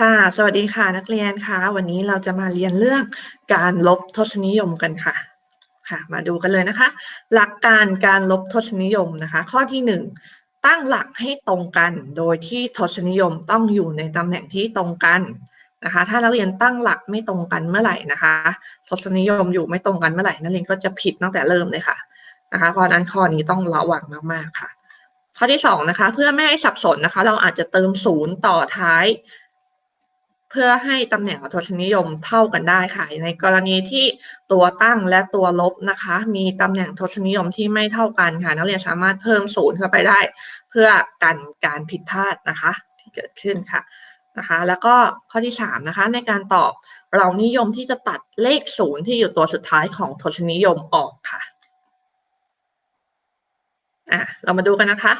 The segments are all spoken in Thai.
ค่ะ สวัสดีค่ะนักเรียนค่ะวันนี้เราจะมาเรียนเรื่องการลบทศนิยมกันค่ะ ค่ะ มาดูกันเลยนะคะ หลักการการลบทศนิยมนะคะ ข้อที่หนึ่งตั้งหลักให้ตรงกัน โดยที่ทศนิยมต้องอยู่ในตำแหน่งที่ตรงกันนะคะ ถ้านักเรียนตั้งหลักไม่ตรงกันเมื่อไหร่นะคะ ทศนิยมอยู่ไม่ตรงกันเมื่อไหร่นักเรียนก็จะผิดตั้งแต่เริ่มเลยค่ะนะคะ เพราะนั้นข้อนี้ต้องระวังมากๆค่ะ ข้อที่สองนะคะเพื่อไม่ให้สับสนนะคะ เราอาจจะเติมศูนย์ต่อท้าย เพื่อให้ตำแหน่งของทศนิยมเท่ากันได้ค่ะ ในกรณีที่ตัวตั้งและตัวลบนะคะ มีตำแหน่งทศนิยมที่ไม่เท่ากันค่ะ นักเรียนสามารถเพิ่มศูนย์เข้าไปได้ เพื่อกันการผิดพลาดนะคะ ที่เกิดขึ้นค่ะนะคะ แล้วก็ข้อที่สามนะคะในการตอบเรานิยมที่จะตัดเลขศูนย์ที่อยู่ตัวสุดท้ายของทศนิยมออกค่ะอะเรามาดูกันนะคะ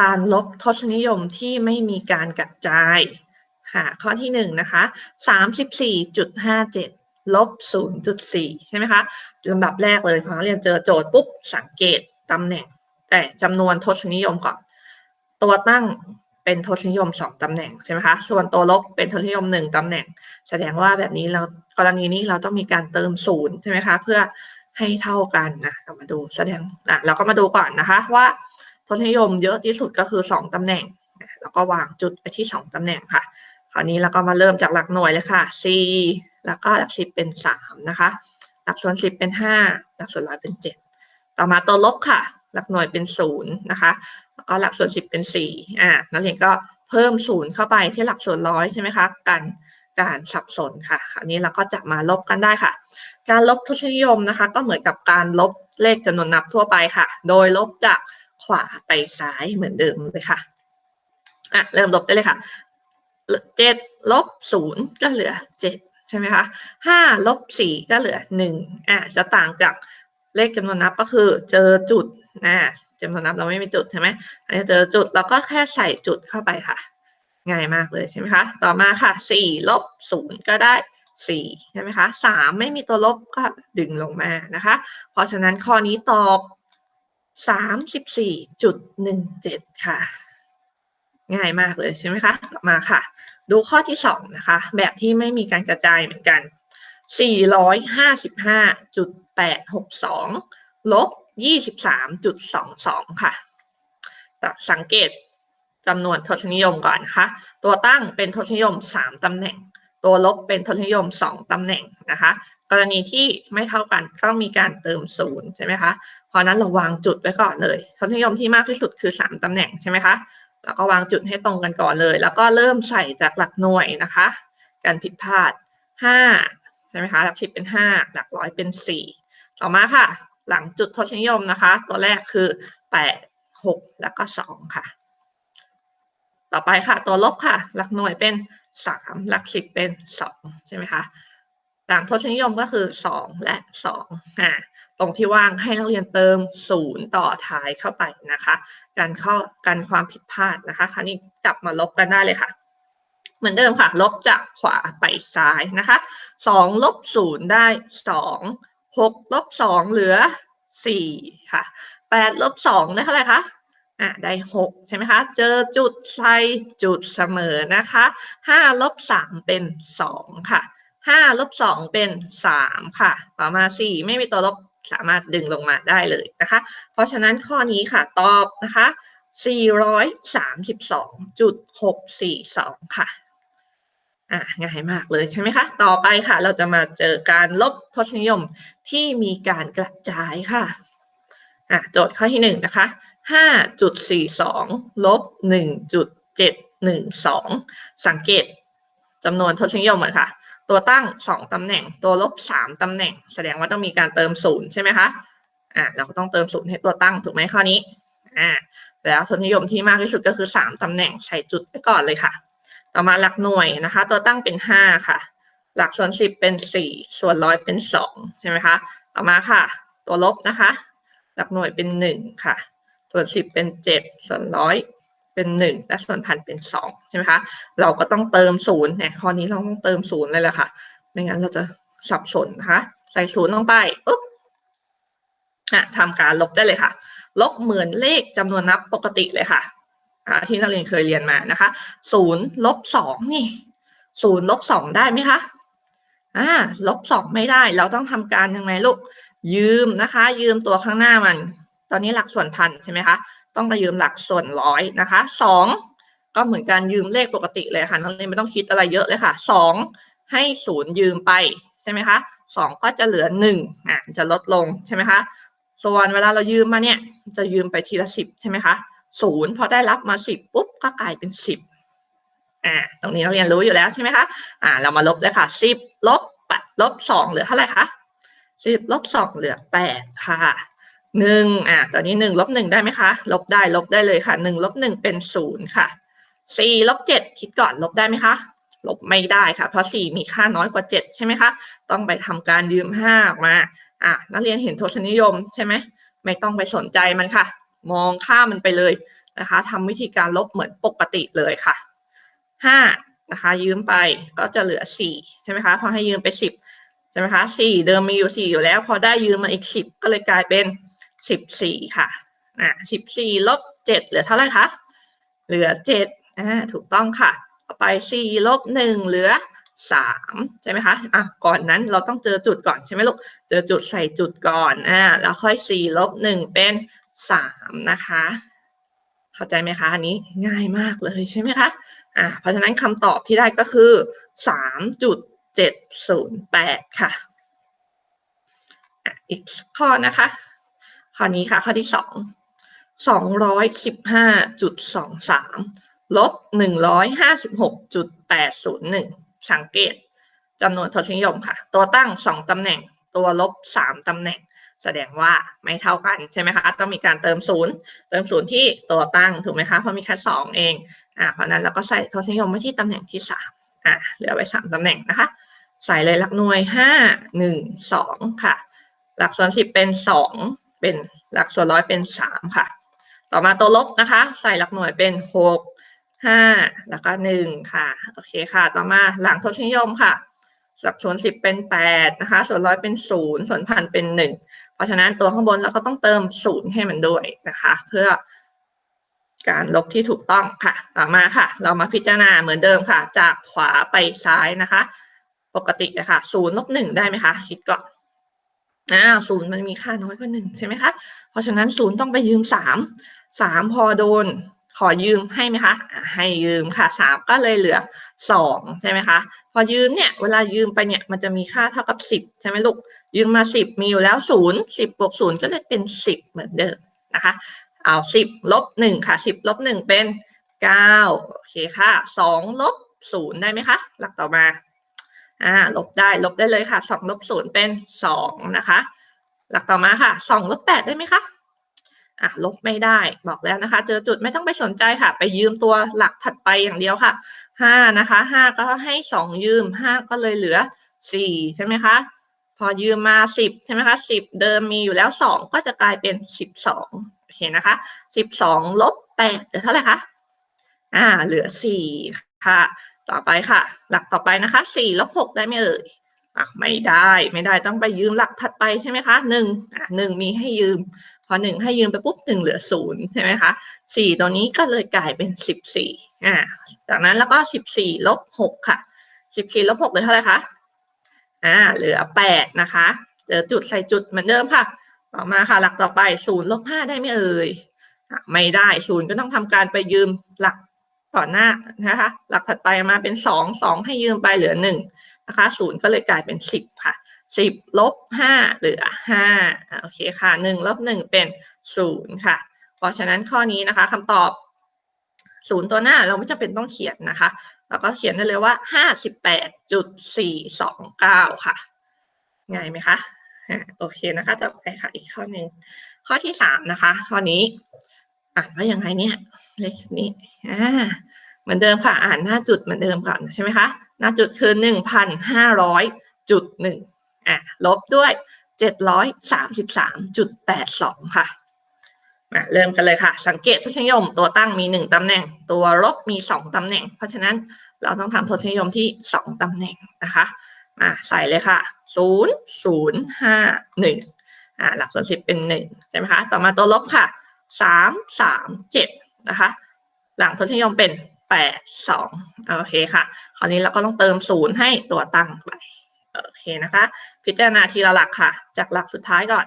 การลบทศนิยมที่ไม่มีการกระจาย ค่ะข้อที่หนึ่งนะคะสามสิบสี่จุดห้าเจ็ดลบศูนย์จุดสี่ใช่ไหมคะลำดับแรกเลยพอนักเรียนเจอโจทย์ปุ๊บสังเกตตำแหน่ง แต่จำนวนทศนิยมก่อน ตัวตั้งเป็นทศนิยมสองตำแหน่งใช่ไหมคะ ส่วนตัวลบเป็นทศนิยมหนึ่งตำแหน่ง แสดงว่าแบบนี้เรากรณีนี้เราต้องมีการเติมศูนย์ใช่ไหมคะ เพื่อให้เท่ากันนะเรามาดูแสดงอะเราก็มาดูก่อนนะคะว่าทศนิยมเยอะที่สุดก็คือสองตำแหน่ง แล้วก็วางจุดไปที่สองตำแหน่งค่ะ ราวนี้เราก็มาเริ่มจากหลักหน่วยเลยค่ะ c แล้วก็หลักสิบเป็นสามนะคะ หลักส่วนสิบเป็นห้าหลักส่วนร้อยเป็นเจ็ดต่อมาตัวลบค่ะ หลักหน่วยเป็นศูนย์นะคะ แล้วก็หลักส่วนสิบเป็นสี่อ่านักเรียนก็เพิ่มศูนย์เข้าไปที่หลักส่วนร้อยใช่ไหมคะกันการสับสนค่ะ คราวนี้เราก็จะมาลบกันได้ค่ะ การลบทศนิยมนะคะ ก็เหมือนกับการลบเลขจำนวนนับทั่วไปค่ะ โดยลบจากขวาไปซ้ายเหมือนเดิมเลยค่ะอะเริ่มลบได้เลยค่ะ เจ็ดลบศูนย์ก็เหลือเจ็ดใช่ไหมคะห้าลบสี่ก็เหลือหนึ่งอะจะต่างจากเลขจำนวนนับก็คือเจอจุดนะจำนวนนับเราไม่มีจุดใช่ไหมอันนี้เจอจุดเราก็แค่ใส่จุดเข้าไปค่ะ ง่ายมากเลยใช่ไหมคะ ต่อมาค่ะสี่ลบศูนย์ก็ได้สี่ใช่ไหมคะสามไม่มีตัวลบก็ดึงลงมานะคะ เพราะฉะนั้นข้อนี้ตอบสามสิบสี่จุดหนึ่งเจ็ดค่ะ ง่ายมากเลยใช่ไหมคะต่อมาค่ะ ดูข้อที่สองนะคะ แบบที่ไม่มีการกระจายเหมือนกัน 455.862ลบ23.22 ค่ะ สังเกตจำนวนทศนิยมก่อนนะคะ ตัวตั้งเป็นทศนิยม 3ตำแหน่ง ตัวลบเป็นทศนิยม 2ตำแหน่งนะคะ กรณีที่ไม่เท่ากันต้องมีการเติมศูนย์ใช่ไหมคะ เพราะนั้นเราวางจุดไว้ก่อนเลย ทศนิยมที่มากที่สุดคือ 3ตำแหน่งใช่ไหมคะ แล้วก็วางจุดให้ตรงกันก่อนเลย แล้วก็เริ่มใส่จากหลักหน่วยนะคะ การผิดพลาดห้าใช่ไหมคะ หลักสิบเป็นห้าหลักร้อยเป็นสี่ต่อมาค่ะ หลังจุดทศนิยมนะคะ ตัวแรกคือแปดหกแล้วก็สองค่ะ ต่อไปค่ะ ตัวลบค่ะ หลักหน่วยเป็นสามหลักสิบเป็นสองใช่ไหมคะ หลังทศนิยมก็คือสองและสองอ่า ตรงที่ว่างให้นักเรียนเติมศูนย์ต่อท้ายเข้าไปนะคะ การเข้ากันความผิดพลาดนะคะคราวนี้กลับมาลบกันได้เลยค่ะ เหมือนเดิมค่ะ ลบจากขวาไปซ้ายนะคะสองลบศูนย์ได้สองหกลบสองเหลือสี่ค่ะแปดลบสองได้เท่าไหร่คะอะได้หกใช่ไหมคะ เจอจุดใส่จุดเสมอนะคะห้าลบสามเป็นสองค่ะห้าลบสองเป็นสามค่ะ ต่อมาสี่ไม่มีตัวลบ สามารถดึงลงมาได้เลยนะคะ เพราะฉะนั้นข้อนี้ค่ะตอบนะคะ 432.642 ค่ะ อ่าง่ายมากเลยใช่ไหมคะ ต่อไปค่ะ เราจะมาเจอการลบทศนิยมที่มีการกระจายค่ะ อ่าโจทย์ข้อที่หนึ่งนะคะ 5.42ลบ1.712 สังเกตจำนวนทศนิยมเหมือนค่ะ ตัวตั้งสองตำแหน่ง ตัวลบสามตำแหน่ง แสดงว่าต้องมีการเติมศูนย์ใช่ไหมคะอ่าเราก็ต้องเติมศูนย์ให้ตัวตั้งถูกไหมข้อนี้อ่าแล้วทศนิยมที่มากที่สุดก็คือสามตำแหน่งใส่จุดไปก่อนเลยค่ะ ต่อมาหลักหน่วยนะคะ ตัวตั้งเป็นห้าค่ะ หลักส่วนสิบเป็นสี่ส่วนร้อยเป็นสองใช่ไหมคะ ต่อมาค่ะ ตัวลบนะคะ หลักหน่วยเป็นหนึ่งค่ะ ส่วนสิบเป็นเจ็ดส่วนร้อย เป็นหนึ่งและส่วนพันเป็นสองใช่ไหมคะเราก็ต้องเติมศูนย์เนี่ยข้อนี้เราต้องเติมศูนย์เลยแหละค่ะไม่งั้นเราจะสับสนนะคะใส่ศูนย์ลงไปปุ๊บอะทำการลบได้เลยค่ะ ลบเหมือนเลขจำนวนนับปกติเลยค่ะที่นักเรียนเคยเรียนมานะคะศูนย์ลบสองนี่ศูนย์ลบสองได้ไหมคะอ่าลบสองไม่ได้ เราต้องทำการยังไงลูกยืมนะคะ ยืมตัวข้างหน้ามัน ตอนนี้หลักส่วนพันใช่ไหมคะ ต้องไปยืมหลักส่วนร้อยนะคะสองก็เหมือนการยืมเลขปกติเลยค่ะนักเรียนไม่ต้องคิดอะไรเยอะเลยค่ะสองให้ศูนย์ยืมไปใช่ไหมคะสองก็จะเหลือหนึ่งอะจะลดลงใช่ไหมคะส่วนเวลาเรายืมมาเนี่ยจะยืมไปทีละสิบใช่ไหมคะศูนย์พอได้รับมาสิบปุ๊บก็กลายเป็นสิบอ่าตรงนี้เราเรียนรู้อยู่แล้วใช่ไหมคะอ่าเรามาลบเลยค่ะสิบลบแปดลบสองเหลือเท่าไหร่คะสิบลบสองเหลือแปดค่ะ หนึ่งอ่าตอนนี้หนึ่งลบหนึ่งได้ไหมคะ ลบได้ลบได้เลยค่ะหนึ่งลบหนึ่งเป็นศูนย์ค่ะสี่ลบเจ็ดคิดก่อนลบได้ไหมคะ ลบไม่ได้ค่ะ เพราะสี่มีค่าน้อยกว่าเจ็ดใช่ไหมคะ ต้องไปทำการยืมห้าออกมา อะนักเรียนเห็นทศนิยมใช่ไหมไม่ต้องไปสนใจมันค่ะ มองข้ามมันไปเลยนะคะทำวิธีการลบเหมือนปกติเลยค่ะห้านะคะยืมไปก็จะเหลือสี่ใช่ไหมคะพอให้ยืมไปสิบใช่ไหมคะสี่เดิมมีอยู่สี่อยู่แล้ว พอได้ยืมมาอีกสิบก็เลยกลายเป็น สิบสี่ค่ะ อะสิบสี่ลบเจ็ดเหลือเท่าไหร่คะ เหลือเจ็ดอ่าถูกต้องค่ะ ต่อไปสี่ลบหนึ่งเหลือสามใช่ไหมคะ อะ ก่อนนั้นเราต้องเจอจุดก่อนใช่ไหมลูก เจอจุดใส่จุดก่อน อ่า แล้วค่อยสี่ลบหนึ่งเป็นสามนะคะ เข้าใจไหมคะอันนี้ง่ายมากเลยใช่ไหมคะ อ่า เพราะฉะนั้นคำตอบที่ได้ก็คือสามจุดเจ็ดศูนย์แปดค่ะ อีกข้อนะคะ ข้อนี้ค่ะ ข้อที่สองสองร้อยสิบห้าจุดสองสามลบหนึ่งร้อยห้าสิบหกจุดแปดศูนย์หนึ่งสังเกตจำนวนทศนิยมค่ะ ตัวตั้งสองตำแหน่ง ตัวลบสามตำแหน่ง แสดงว่าไม่เท่ากันใช่ไหมคะ ต้องมีการเติมศูนย์เติมศูนย์ที่ตัวตั้งถูกไหมคะเพราะมีแค่สองเองอ่าเพราะนั้นเราก็ใส่ทศนิยมไว้ที่ตำแหน่งที่สามอ่าเหลือไว้สามตำแหน่งนะคะ ใส่เลยหลักหน่วยห้าหนึ่งสองค่ะ หลักส่วนสิบเป็นสอง เป็นหลักส่วนร้อยเป็นสามค่ะ ต่อมาตัวลบนะคะ ใส่หลักหน่วยเป็นหกห้าแล้วก็หนึ่งค่ะ โอเคค่ะ ต่อมาหลังทศนิยมค่ะหลักส่วนสิบเป็นแปดนะคะ ส่วนร้อยเป็นศูนย์ส่วนพันเป็นหนึ่งเพราะฉะนั้นตัวข้างบนเราก็ต้องเติมศูนย์ให้มันด้วยนะคะ เพื่อการลบที่ถูกต้องค่ะ ต่อมาค่ะ เรามาพิจารณาเหมือนเดิมค่ะ จากขวาไปซ้ายนะคะ ปกติเลยค่ะศูนย์ลบหนึ่งได้ไหมคะ คิดก่อน อ่าศูนย์มันมีค่าน้อยกว่าหนึ่งใช่ไหมคะ เพราะฉะนั้นศูนย์ต้องไปยืมสามสามพอโดนขอยืมให้ไหมคะให้ยืมค่ะสามก็เลยเหลือสองใช่ไหมคะ พอยืมเนี่ยเวลายืมไปเนี่ยมันจะมีค่าเท่ากับสิบใช่ไหมลูก ยืมมาสิบมีอยู่แล้วศูนย์สิบบวกศูนย์ก็เลยเป็นสิบเหมือนเดิมนะคะ เอาสิบลบหนึ่งค่ะสิบลบหนึ่งเป็นเก้าโอเคค่ะสองลบศูนย์ได้ไหมคะ หลักต่อมา อ่าลบได้ลบได้เลยค่ะสองลบศูนย์เป็นสองนะคะ หลักต่อมาค่ะสองลบแปดได้ไหมคะอะลบไม่ได้บอกแล้วนะคะ เจอจุดไม่ต้องไปสนใจค่ะ ไปยืมตัวหลักถัดไปอย่างเดียวค่ะห้านะคะห้าก็ให้สองยืมห้าก็เลยเหลือสี่ใช่ไหมคะพอยืมมาสิบใช่ไหมคะสิบเดิมมีอยู่แล้วสองก็จะกลายเป็นสิบสองโอเคนะคะสิบสองลบแปดเหลือเท่าไหร่คะอ่าเหลือสี่ค่ะ ต่อไปค่ะ หลักต่อไปนะคะสี่ลบหกได้ไหมเอ่ยอะไม่ได้ไม่ได้ต้องไปยืมหลักถัดไปใช่ไหมคะหนึ่งอะหนึ่งมีให้ยืม พอหนึ่งให้ยืมไปปุ๊บหนึ่งเหลือศูนย์ใช่ไหมคะสี่ตัวนี้ก็เลยกลายเป็นสิบสี่อ่าจากนั้นแล้วก็สิบสี่ลบหกค่ะสิบสี่ลบหกเหลือเท่าไหร่คะอ่าเหลือแปดนะคะเจอจุดใส่จุดเหมือนเดิมค่ะ ต่อมาค่ะ หลักต่อไปศูนย์ลบห้าได้ไหมเอ่ยไม่ได้ศูนย์ก็ต้องทำการไปยืมหลัก ก่อนหน้านะคะ หลักถัดไปมาเป็นสองสองให้ยืมไปเหลือหนึ่งนะคะศูนย์ก็เลยกลายเป็นสิบค่ะสิบลบห้าเหลือห้าโอเคค่ะหนึ่งลบหนึ่งเป็นศูนย์ค่ะ เพราะฉะนั้นข้อนี้นะคะคำตอบศูนย์ตัวหน้าเราไม่จำเป็นต้องเขียนนะคะเราก็เขียนได้เลยว่าห้าสิบแปดจุดสี่สองเก้าค่ะง่ายไหมคะโอเคนะคะ ต่อไปค่ะอีกข้อหนึ่งข้อที่สามนะคะ ข้อนี้ อ่านว่ายังไงเนี่ยเลขนี้อ่าเหมือนเดิมค่ะอ่านหน้าจุดเหมือนเดิมก่อนใช่ไหมคะหน้าจุดคือหนึ่งพันห้าร้อยจุดหนึ่งอะลบด้วยเจ็ดร้อยสามสิบสามจุดแปดสองค่ะมาเริ่มกันเลยค่ะ สังเกตทศนิยมตัวตั้งมีหนึ่งตำแหน่ง ตัวลบมีสองตำแหน่ง เพราะฉะนั้นเราต้องทำทศนิยมที่สองตำแหน่งนะคะมาใส่เลยค่ะศูนย์ศูนย์ห้าหนึ่งอ่าหลักส่วนสิบเป็นหนึ่งใช่ไหมคะต่อมาตัวลบค่ะ สามสามเจ็ดนะคะ หลังทศนิยมเป็นแปดสองโอเคค่ะ คราวนี้เราก็ต้องเติมศูนย์ให้ตัวตั้งไปโอเคนะคะ พิจารณาทีละหลักค่ะ จากหลักสุดท้ายก่อน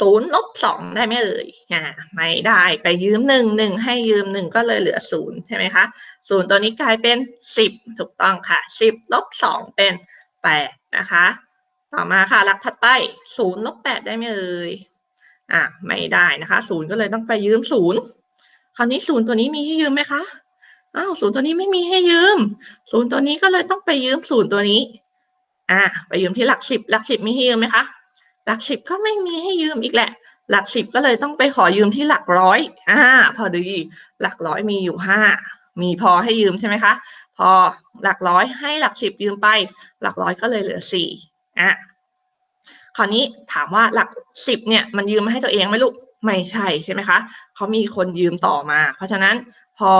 ศูนย์ลบสองได้ไหมเอ่ยอ่าไม่ได้ไปยืมหนึ่งหนึ่งให้ยืมหนึ่งก็เลยเหลือศูนย์ใช่ไหมคะศูนย์ตัวนี้กลายเป็นสิบถูกต้องค่ะสิบลบสองเป็นแปดนะคะ ต่อมาค่ะหลักถัดไปศูนย์ลบแปดได้ไหมเอ่ย อ่าไม่ได้นะคะศูนย์ก็เลยต้องไปยืมศูนย์คราวนี้ศูนย์ตัวนี้มีให้ยืมไหมคะอ้าวศูนย์ตัวนี้ไม่มีให้ยืม ศูนย์ตัวนี้ก็เลยต้องไปยืมศูนย์ตัวนี้ อ่า ไปยืมที่หลักสิบหลักสิบมีให้ยืมไหมคะ หลักสิบก็ไม่มีให้ยืมอีกแหละ หลักสิบก็เลยต้องไปขอยืมที่หลักร้อย อ่า พอดี หลักร้อยมีอยู่ห้า มีพอให้ยืมใช่ไหมคะ พอหลักร้อยให้หลักสิบยืมไป หลักร้อยก็เลยเหลือสี่อะ คราวนี้ถามว่าหลักสิบเนี่ยมันยืมมาให้ตัวเองไหมลูกไม่ใช่ใช่ไหมคะเขามีคนยืมต่อมา เพราะฉะนั้นพอ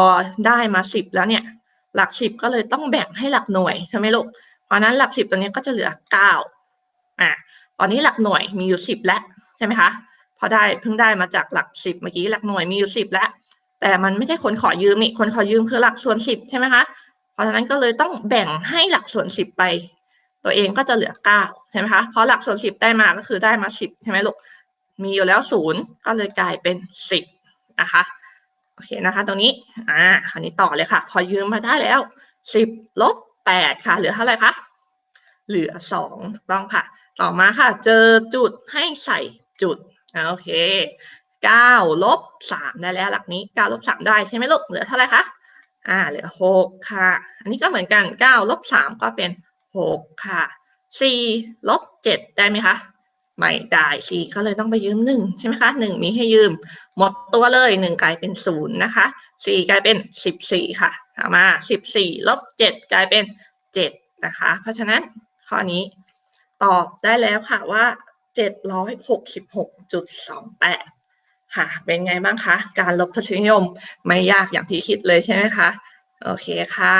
ได้มาสิบแล้วเนี่ยหลักสิบก็เลยต้องแบ่งให้หลักหน่วยใช่ไหมลูกเพราะนั้นหลักสิบตัวนี้ก็จะเหลือเก้าอะตอนนี้หลักหน่วยมีอยู่สิบแล้วใช่ไหมคะพอได้เพิ่งได้มาจากหลักสิบเมื่อกี้หลักหน่วยมีอยู่สิบแล้วแต่มันไม่ใช่คนขอยืมนี่คนขอยืมคือหลักส่วนสิบใช่ไหมคะเพราะฉะนั้นก็เลยต้องแบ่งให้หลักส่วนสิบไป ตัวเองก็จะเหลือเก้าใช่ไหมคะเพราะหลักส่วนสิบได้มาก็คือได้มาสิบใช่ไหมลูกมีอยู่แล้วศูนย์ก็เลยกลายเป็นสิบนะคะโอเคนะคะ ตรงนี้อ่าคราวนี้ต่อเลยค่ะ พอยืมมาได้แล้วสิบลบแปดค่ะ เหลือเท่าไหร่คะเหลือสองถูกต้องค่ะ ต่อมาค่ะ เจอจุดให้ใส่จุดโอเคเก้าลบสามได้แล้วหลักนี้เก้าลบสามได้ใช่ไหมลูกเหลือเท่าไหร่คะอ่าเหลือหกค่ะ อันนี้ก็เหมือนกันเก้าลบสามก็เป็น หกค่ะสี่ลบเจ็ดได้ไหมคะ ไม่ได้สี่ก็เลยต้องไปยืมหนึ่งใช่ไหมคะหนึ่งมีให้ยืม หมดตัวเลยหนึ่งกลายเป็นศูนย์นะคะสี่กลายเป็นสิบสี่ค่ะต่อมาสิบสี่ลบเจ็ดกลายเป็นเจ็ดนะคะ เพราะฉะนั้นข้อนี้ตอบได้แล้วค่ะว่าเจ็ดร้อยหกสิบหกจุดสองแปดค่ะ เป็นไงบ้างคะ การลบทศนิยมไม่ยากอย่างที่คิดเลยใช่ไหมคะ โอเคค่ะ